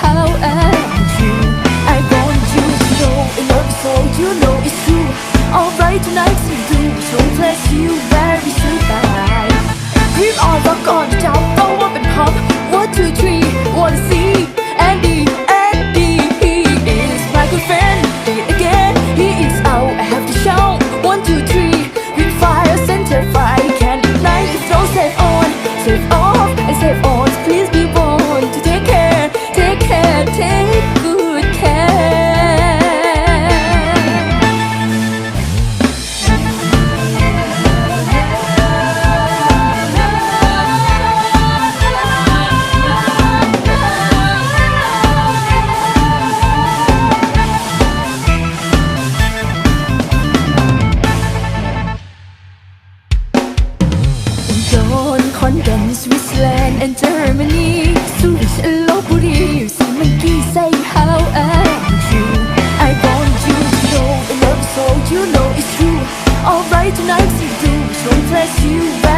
How I you I want you to know and love you so you know it's true Alright tonight we do So very soon bye Wanna He is my good friend again He is out I have to shout One two France, Switzerland and Germany. Zurich and Lopburi You see say how I want you. I want you to know the love so you know it's true. Alright tonight you do Don't dress you back